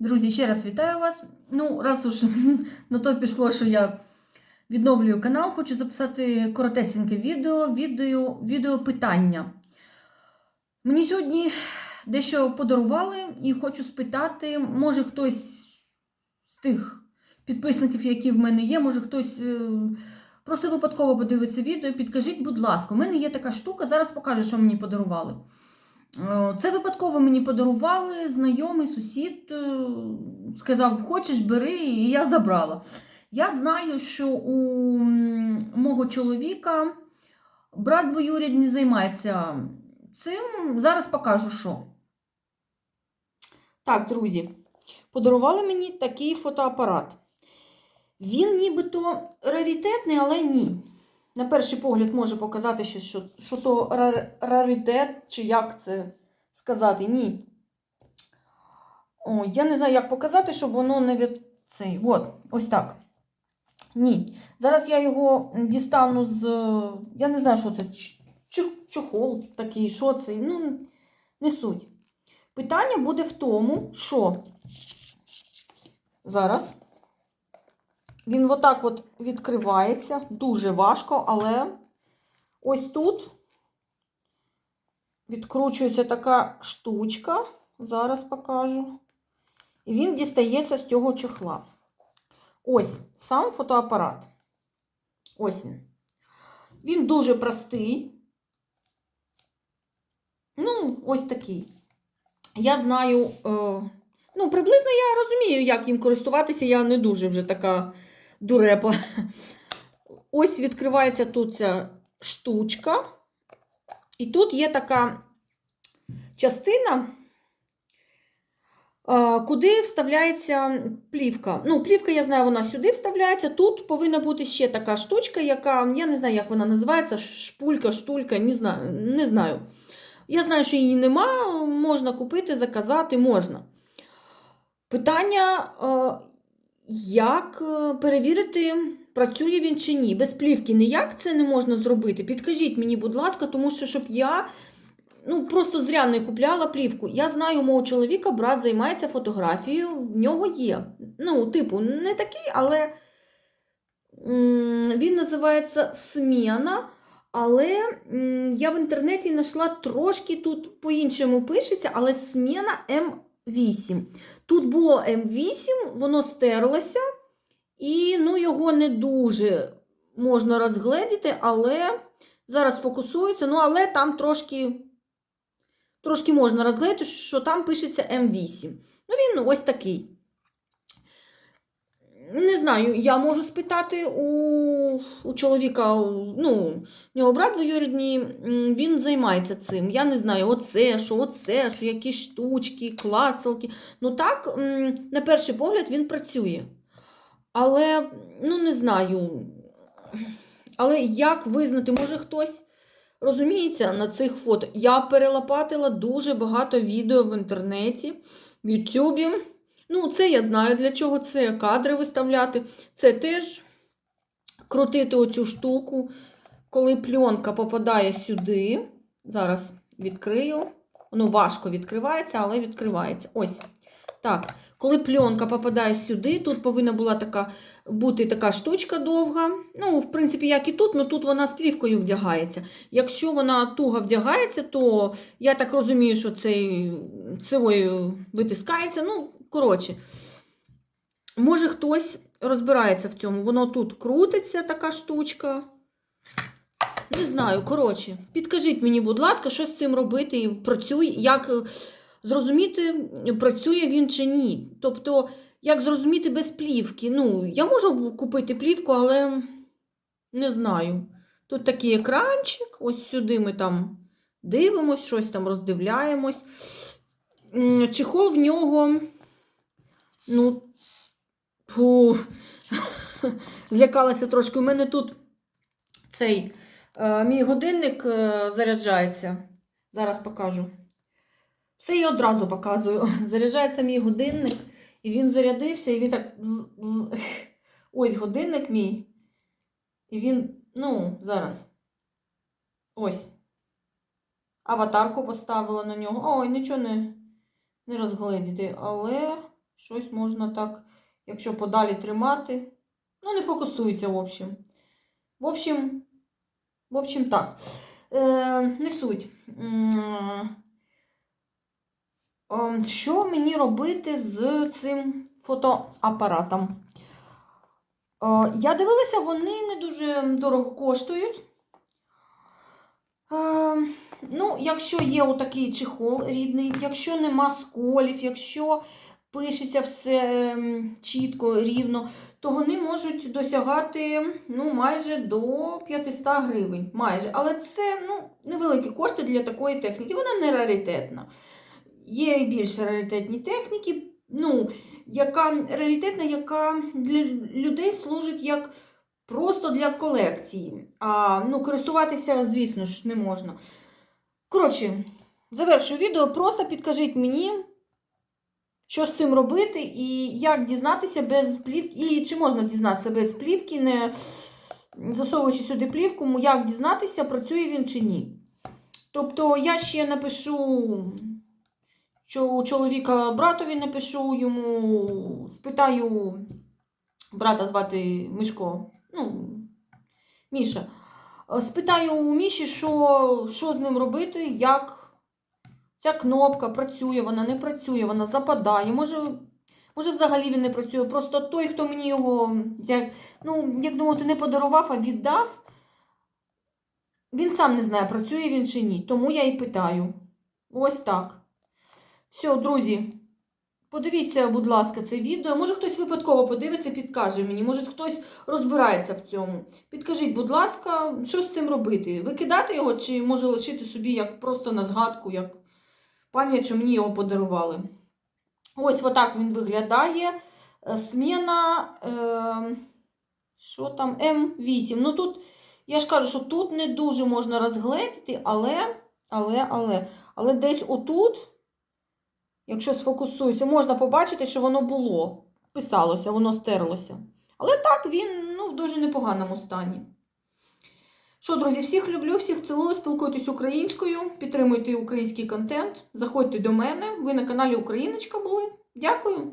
Друзі, ще раз вітаю вас. Ну, раз уж на то пішло, що я відновлюю канал, хочу записати коротесеньке відео, відео, відео питання. Мені сьогодні дещо подарували і хочу спитати, може хтось з тих підписників, які в мене є, може хтось е, просто випадково подивиться відео. Підкажіть, будь ласка, у мене є така штука, зараз покажу, що мені подарували. Е, Це випадково мені подарували знайомий сусід, е, сказав, хочеш, бери, і я забрала. Я знаю, що у мого чоловіка брат двоюрідний займається цим. Зараз покажу, що. Так, друзі, подарували мені такий фотоапарат. Він нібито раритетний, але ні. На перший погляд може показати, що, що, що то рар- раритет, чи як це сказати. Ні. О, я не знаю, як показати, щоб воно не від цей. От, ось так. Ні. Зараз я його дістану з. Я не знаю, що це. Чохол такий, що це. Ну, не суть. Питання буде в тому, що зараз. Він отак от відкривається, дуже важко, але ось тут відкручується така штучка, зараз покажу. І він дістається з цього чохла. Ось сам фотоапарат. Ось він. Він дуже простий. Ну, ось такий. Я знаю, е, ну, приблизно я розумію, як їм користуватися. Я не дуже вже така дурепа. Ось відкривається тут ця штучка. І тут є така частина, куди вставляється плівка. Ну, плівка, я знаю, вона сюди вставляється. Тут повинна бути ще така штучка, яка, я не знаю, як вона називається, шпулька, штулька, не знаю. Не знаю. Я знаю, що її нема, можна купити, заказати, можна. Питання, е, як е, перевірити, працює він чи ні. Без плівки ніяк це не можна зробити. Підкажіть мені, будь ласка, тому що щоб я ну, просто зря не купляла плівку. Я знаю, мого чоловіка брат займається фотографією, в нього є. Ну, типу, не такий, але він називається Сміна. Але я в інтернеті знайшла трошки тут по-іншому пишеться, але Сміна М8. Тут було М8, воно стерлося, і ну, його не дуже можна розгледіти, але зараз фокусується, ну, але там трошки, трошки можна розгледіти, що там пишеться М8. Ну, він ось такий. Не знаю, я можу спитати у, у чоловіка, ну, в нього брат двоюрідний, він займається цим. Я не знаю, оце, що оце, що якісь штучки, клацалки. Ну так, на перший погляд, він працює. Але, ну, не знаю. Але як визнати, може хтось розуміється на цих фото? Я перелопатила дуже багато відео в інтернеті, в Ютубі. Ну, це я знаю для чого це кадри виставляти. Це теж крутити оцю штуку, коли пленка попадає сюди. Зараз відкрию. Воно важко відкривається, але відкривається. Ось. Так. Коли пленка попадає сюди, тут повинна була така, бути така штучка довга. Ну, в принципі, як і тут, але тут вона з плівкою вдягається. Якщо вона туго вдягається, то я так розумію, що цей цевою витискається. Ну, коротше, може хтось розбирається в цьому. Воно тут крутиться, така штучка. Не знаю, коротше, підкажіть мені, будь ласка, що з цим робити і працює, як зрозуміти, працює він чи ні. Тобто, як зрозуміти без плівки. Ну, я можу купити плівку, але не знаю. Тут такий екранчик, ось сюди ми там дивимось, щось там роздивляємось. Чехол в нього, ну, фу, злякалася трошки. У мене тут цей е, мій годинник е, заряджається. Зараз покажу. Все і одразу показую. Заряджається мій годинник, і він зарядився, і він так. Ось годинник мій. І він, ну, зараз. Ось. Аватарку поставила на нього. Ой, нічого не, не розгледіти, але Щось можна так, якщо подалі тримати. Ну, не фокусується, в общем. В общем, в общем, так. Е, не суть. Ем, Що мені робити з цим фотоапаратом? Е, Я дивилася, вони не дуже дорого коштують. Е, Ну, якщо є отакий чехол рідний, якщо нема сколів, якщо пишеться все ем, чітко, рівно, то вони можуть досягати ну, майже до 500 гривень. Майже. Але це ну, невеликі кошти для такої техніки. Вона не раритетна. Є більш раритетні техніки, ну, яка раритетна, яка для людей служить як просто для колекції. А ну, користуватися, звісно ж, не можна. Коротше, завершую відео. Просто підкажіть мені, що з цим робити, і як дізнатися без плівки, і чи можна дізнатися без плівки, не засовуючи сюди плівку, як дізнатися, працює він чи ні. Тобто я ще напишу, що у чоловіка братові напишу йому, спитаю брата звати Мишко, ну, Міша. Спитаю у Міші, що, що з ним робити, як ця кнопка працює, вона не працює, вона западає. Може, може взагалі він не працює. Просто той, хто мені його, як, ну, як думати, не подарував, а віддав, він сам не знає, працює він чи ні. Тому я і питаю. Ось так. Все, друзі. Подивіться, будь ласка, це відео. Може хтось випадково подивиться, підкаже мені, може хтось розбирається в цьому. Підкажіть, будь ласка, що з цим робити? Викидати його чи може лишити собі як просто на згадку, як пам'ять, що мені його подарували. Ось отак він виглядає. Е, Сміна, е, що там, М8. Ну тут, я ж кажу, що тут не дуже можна розгледіти, але, але, але, але десь отут. Якщо сфокусуюся, можна побачити, що воно було. Писалося, воно стерлося. Але так, він ну, в дуже непоганому стані. Що, друзі, всіх люблю, всіх цілую, спілкуйтесь українською, підтримуйте український контент, заходьте до мене. Ви на каналі Україночка були. Дякую!